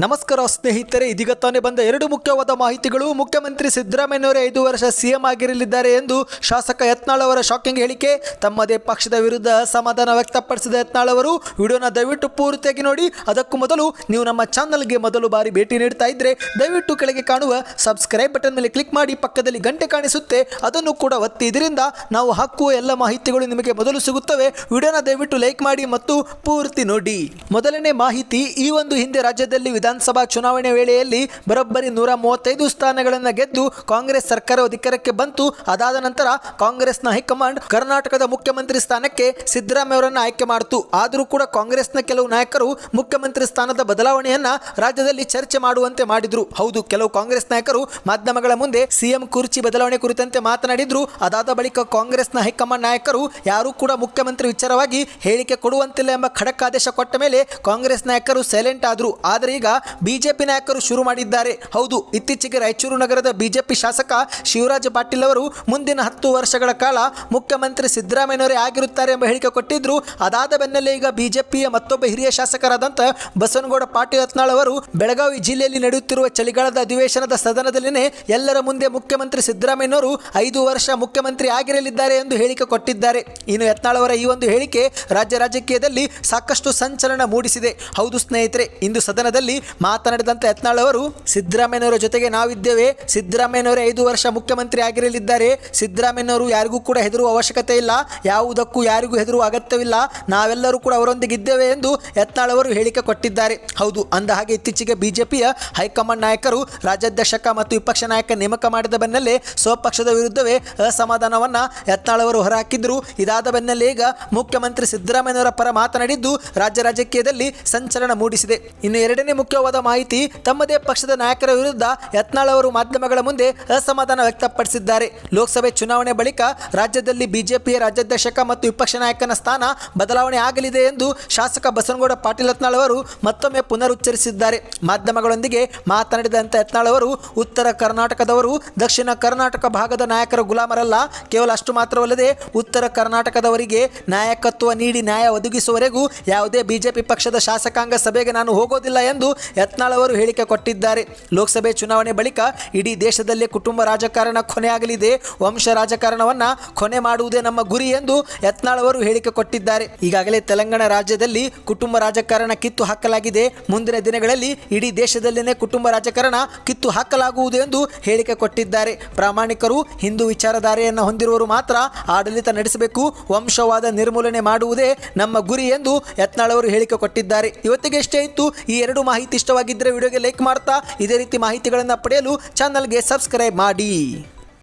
ನಮಸ್ಕಾರ ಸ್ನೇಹಿತರೆ, ಇದೀಗ ತಾನೇ ಬಂದ ಎರಡು ಮುಖ್ಯವಾದ ಮಾಹಿತಿಗಳು. ಮುಖ್ಯಮಂತ್ರಿ ಸಿದ್ದರಾಮಯ್ಯನವರೇ ಐದು ವರ್ಷ ಸಿಎಂ ಆಗಿರಲಿದ್ದಾರೆ ಎಂದು ಶಾಸಕ ಯತ್ನಾಳ್ ಅವರ ಶಾಕಿಂಗ್ ಹೇಳಿಕೆ. ತಮ್ಮದೇ ಪಕ್ಷದ ವಿರುದ್ಧ ಅಸಮಾಧಾನ ವ್ಯಕ್ತಪಡಿಸಿದ ಯತ್ನಾಳ್ ಅವರು, ವಿಡಿಯೋನ ದಯವಿಟ್ಟು ಪೂರ್ತಿಯಾಗಿ ನೋಡಿ. ಅದಕ್ಕೂ ಮೊದಲು ನೀವು ನಮ್ಮ ಚಾನಲ್ಗೆ ಮೊದಲು ಬಾರಿ ಭೇಟಿ ನೀಡ್ತಾ ಇದ್ರೆ, ದಯವಿಟ್ಟು ಕೆಳಗೆ ಕಾಣುವ ಸಬ್ಸ್ಕ್ರೈಬ್ ಬಟನ್ ಮೇಲೆ ಕ್ಲಿಕ್ ಮಾಡಿ, ಪಕ್ಕದಲ್ಲಿ ಗಂಟೆ ಕಾಣಿಸುತ್ತೆ. ಅದನ್ನು ಕೂಡ ಒತ್ತಿ. ಇದರಿಂದ ನಾವು ಹಾಕುವ ಎಲ್ಲ ಮಾಹಿತಿಗಳು ನಿಮಗೆ ಮೊದಲು ಸಿಗುತ್ತವೆ. ವಿಡಿಯೋನ ದಯವಿಟ್ಟು ಲೈಕ್ ಮಾಡಿ ಮತ್ತು ಪೂರ್ತಿ ನೋಡಿ. ಮೊದಲನೇ ಮಾಹಿತಿ, ಈ ಒಂದು ಹಿಂದೆ ರಾಜ್ಯದಲ್ಲಿ ವಿಧಾನಸಭಾ ಚುನಾವಣೆ ವೇಳೆಯಲ್ಲಿ ಬರೋಬ್ಬರಿ ನೂರ ಮೂವತ್ತೈದು ಸ್ಥಾನಗಳನ್ನು ಗೆದ್ದು ಕಾಂಗ್ರೆಸ್ ಸರ್ಕಾರ ಅಧಿಕಾರಕ್ಕೆ ಬಂತು. ಅದಾದ ನಂತರ ಕಾಂಗ್ರೆಸ್ನ ಹೈಕಮಾಂಡ್ ಕರ್ನಾಟಕದ ಮುಖ್ಯಮಂತ್ರಿ ಸ್ಥಾನಕ್ಕೆ ಸಿದ್ದರಾಮಯ್ಯ ಅವರನ್ನು ಆಯ್ಕೆ ಮಾಡಿತು. ಆದರೂ ಕೂಡ ಕಾಂಗ್ರೆಸ್ನ ಕೆಲವು ನಾಯಕರು ಮುಖ್ಯಮಂತ್ರಿ ಸ್ಥಾನದ ಬದಲಾವಣೆಯನ್ನ ರಾಜ್ಯದಲ್ಲಿ ಚರ್ಚೆ ಮಾಡುವಂತೆ ಮಾಡಿದ್ರು. ಹೌದು, ಕೆಲವು ಕಾಂಗ್ರೆಸ್ ನಾಯಕರು ಮಾಧ್ಯಮಗಳ ಮುಂದೆ ಸಿಎಂ ಕುರ್ಚಿ ಬದಲಾವಣೆ ಕುರಿತಂತೆ ಮಾತನಾಡಿದ್ರು. ಅದಾದ ಬಳಿಕ ಕಾಂಗ್ರೆಸ್ನ ಹೈಕಮಾಂಡ್ ನಾಯಕರು ಯಾರೂ ಕೂಡ ಮುಖ್ಯಮಂತ್ರಿ ವಿಚಾರವಾಗಿ ಹೇಳಿಕೆ ಕೊಡುವಂತಿಲ್ಲ ಎಂಬ ಖಡಕ್ ಆದೇಶ ಕೊಟ್ಟ ಮೇಲೆ ಕಾಂಗ್ರೆಸ್ ನಾಯಕರು ಸೈಲೆಂಟ್ ಆದರು. ಆದರೆ ಈಗ ಬಿಜೆಪಿ ನಾಯಕರು ಶುರು ಮಾಡಿದ್ದಾರೆ. ಹೌದು, ಇತ್ತೀಚೆಗೆ ರಾಯಚೂರು ನಗರದ ಬಿಜೆಪಿ ಶಾಸಕ ಶಿವರಾಜ ಪಾಟೀಲ್ ಅವರು ಮುಂದಿನ ಹತ್ತು ವರ್ಷಗಳ ಕಾಲ ಮುಖ್ಯಮಂತ್ರಿ ಸಿದ್ದರಾಮಯ್ಯನವರೇ ಆಗಿರುತ್ತಾರೆ ಎಂಬ ಹೇಳಿಕೆ ಕೊಟ್ಟಿದ್ರು. ಅದಾದ ಬೆನ್ನಲ್ಲೇ ಈಗ ಬಿಜೆಪಿಯ ಮತ್ತೊಬ್ಬ ಹಿರಿಯ ಶಾಸಕರಾದಂಥ ಬಸವನಗೌಡ ಪಾಟೀಲ್ ಯತ್ನಾಳ್ ಅವರು ಬೆಳಗಾವಿ ಜಿಲ್ಲೆಯಲ್ಲಿ ನಡೆಯುತ್ತಿರುವ ಚಳಿಗಾಲದ ಅಧಿವೇಶನದ ಸದನದಲ್ಲಿನೇ ಎಲ್ಲರ ಮುಂದೆ ಮುಖ್ಯಮಂತ್ರಿ ಸಿದ್ದರಾಮಯ್ಯನವರು ಐದು ವರ್ಷ ಮುಖ್ಯಮಂತ್ರಿ ಆಗಿರಲಿದ್ದಾರೆ ಎಂದು ಹೇಳಿಕೆ ಕೊಟ್ಟಿದ್ದಾರೆ. ಇನ್ನು ಯತ್ನಾಳ್ ಅವರ ಈ ಒಂದು ಹೇಳಿಕೆ ರಾಜ್ಯ ರಾಜಕೀಯದಲ್ಲಿ ಸಾಕಷ್ಟು ಸಂಚಲನ ಮೂಡಿಸಿದೆ. ಹೌದು ಸ್ನೇಹಿತರೆ, ಇಂದು ಸದನದಲ್ಲಿ ಮಾತನಾಡಿದಂಥ ಯತ್ನಾಳ್ ಅವರು, ಸಿದ್ದರಾಮಯ್ಯನವರ ಜೊತೆಗೆ ನಾವಿದ್ದೇವೆ. ಸಿದ್ದರಾಮಯ್ಯನವರೇ ಐದು ವರ್ಷ ಮುಖ್ಯಮಂತ್ರಿ ಆಗಿರಲಿದ್ದಾರೆ. ಸಿದ್ದರಾಮಯ್ಯನವರು ಯಾರಿಗೂ ಕೂಡ ಹೆದರುವ ಅವಶ್ಯಕತೆ ಇಲ್ಲ. ಯಾವುದಕ್ಕೂ ಯಾರಿಗೂ ಹೆದರುವ ಅಗತ್ಯವಿಲ್ಲ. ನಾವೆಲ್ಲರೂ ಕೂಡ ಅವರೊಂದಿಗೆ ಇದ್ದೇವೆ ಎಂದು ಯತ್ನಾಳ್ ಅವರು ಹೇಳಿಕೆ ಕೊಟ್ಟಿದ್ದಾರೆ. ಹೌದು, ಅಂದ ಹಾಗೆ ಇತ್ತೀಚೆಗೆ ಬಿಜೆಪಿಯ ಹೈಕಮಾಂಡ್ ನಾಯಕರು ರಾಜ್ಯಾಧ್ಯಕ್ಷಕ ಮತ್ತು ವಿಪಕ್ಷ ನಾಯಕ ನೇಮಕ ಮಾಡಿದ ಬೆನ್ನಲ್ಲೇ ಸ್ವಪಕ್ಷದ ವಿರುದ್ಧವೇ ಅಸಮಾಧಾನವನ್ನು ಯತ್ನಾಳ್ ಅವರು ಹೊರಹಾಕಿದ್ರು. ಇದಾದ ಬೆನ್ನಲ್ಲೇ ಈಗ ಮುಖ್ಯಮಂತ್ರಿ ಸಿದ್ದರಾಮಯ್ಯನವರ ಪರ ಮಾತನಾಡಿದ್ದು, ರಾಜ್ಯ ರಾಜಕೀಯದಲ್ಲಿ ಸಂಚಲನ ಮೂಡಿಸಿದೆ. ಇನ್ನು ಎರಡನೇ ಮುಖ್ಯವಾದ ಮಾಹಿತಿ ತಮ್ಮದೇ ಪಕ್ಷದ ನಾಯಕರ ವಿರುದ್ಧ ಯತ್ನಾಳ್ ಅವರು ಮಾಧ್ಯಮಗಳ ಮುಂದೆ ಅಸಮಾಧಾನ ವ್ಯಕ್ತಪಡಿಸಿದ್ದಾರೆ. ಲೋಕಸಭೆ ಚುನಾವಣೆ ಬಳಿಕ ರಾಜ್ಯದಲ್ಲಿ ಬಿಜೆಪಿಯ ರಾಜ್ಯಾಧ್ಯಕ್ಷಕ ಮತ್ತು ವಿಪಕ್ಷ ನಾಯಕನ ಸ್ಥಾನ ಬದಲಾವಣೆ ಆಗಲಿದೆ ಎಂದು ಶಾಸಕ ಬಸನಗೌಡ ಪಾಟೀಲ್ ಯತ್ನಾಳ್ ಅವರು ಮತ್ತೊಮ್ಮೆ ಪುನರುಚ್ಚರಿಸಿದ್ದಾರೆ. ಮಾಧ್ಯಮಗಳೊಂದಿಗೆ ಮಾತನಾಡಿದಂಥ ಯತ್ನಾಳ್ ಅವರು, ಉತ್ತರ ಕರ್ನಾಟಕದವರು, ದಕ್ಷಿಣ ಕರ್ನಾಟಕ ಭಾಗದ ನಾಯಕರ ಗುಲಾಮರಲ್ಲ, ಕೇವಲ ಅಷ್ಟು ಮಾತ್ರವಲ್ಲದೆ ಉತ್ತರ ಕರ್ನಾಟಕದವರಿಗೆ ನಾಯಕತ್ವ ನೀಡಿ ನ್ಯಾಯ ಒದಗಿಸುವವರೆಗೂ ಯಾವುದೇ ಬಿಜೆಪಿ ಪಕ್ಷದ ಶಾಸಕಾಂಗ ಸಭೆಗೆ ನಾನು ಹೋಗೋದಿಲ್ಲ ಎಂದು ಯತ್ನಾಳ್ ಅವರು ಹೇಳಿಕೆ ಕೊಟ್ಟಿದ್ದಾರೆ. ಲೋಕಸಭೆ ಚುನಾವಣೆ ಬಳಿಕ ಇಡೀ ದೇಶದಲ್ಲೇ ಕುಟುಂಬ ರಾಜಕಾರಣ ಕೊನೆಯಾಗಲಿದೆ ವಂಶ ರಾಜಕಾರಣವನ್ನು ಕೊನೆ ಮಾಡುವುದೇ ನಮ್ಮ ಗುರಿ ಎಂದು ಯತ್ನಾಳ್ ಅವರು ಹೇಳಿಕೆ ಕೊಟ್ಟಿದ್ದಾರೆ. ಈಗಾಗಲೇ ತೆಲಂಗಾಣ ರಾಜ್ಯದಲ್ಲಿ ಕುಟುಂಬ ರಾಜಕಾರಣ ಕಿತ್ತು ಹಾಕಲಾಗಿದೆ. ಮುಂದಿನ ದಿನಗಳಲ್ಲಿ ಇಡೀ ದೇಶದಲ್ಲಿನೇ ಕುಟುಂಬ ರಾಜಕಾರಣ ಕಿತ್ತು ಹಾಕಲಾಗುವುದು ಎಂದು ಹೇಳಿಕೆ ಕೊಟ್ಟಿದ್ದಾರೆ. ಪ್ರಾಮಾಣಿಕರು ಹಿಂದೂ ವಿಚಾರಧಾರೆಯನ್ನು ಹೊಂದಿರುವವರು ಮಾತ್ರ ಆಡಳಿತ ನಡೆಸಬೇಕು. ವಂಶವಾದ ನಿರ್ಮೂಲನೆ ಮಾಡುವುದೇ ನಮ್ಮ ಗುರಿ ಎಂದು ಯತ್ನಾಳ್ ಅವರು ಹೇಳಿಕೆ ಕೊಟ್ಟಿದ್ದಾರೆ. ಇವತ್ತಿಗೆ ಇಷ್ಟೇ ಇತ್ತು. ಈ ಎರಡು ಮಾಹಿತಿ ಇಷ್ಟವಾಗಿದ್ದರೆ ವಿಡಿಯೋಗೆ ಲೈಕ್ ಮಾಡ್ತಾ ಇದೇ ರೀತಿ ಮಾಹಿತಿಗಳನ್ನು ಪಡೆಯಲು ಚಾನಲ್ಗೆ ಸಬ್ಸ್ಕ್ರೈಬ್ ಮಾಡಿ.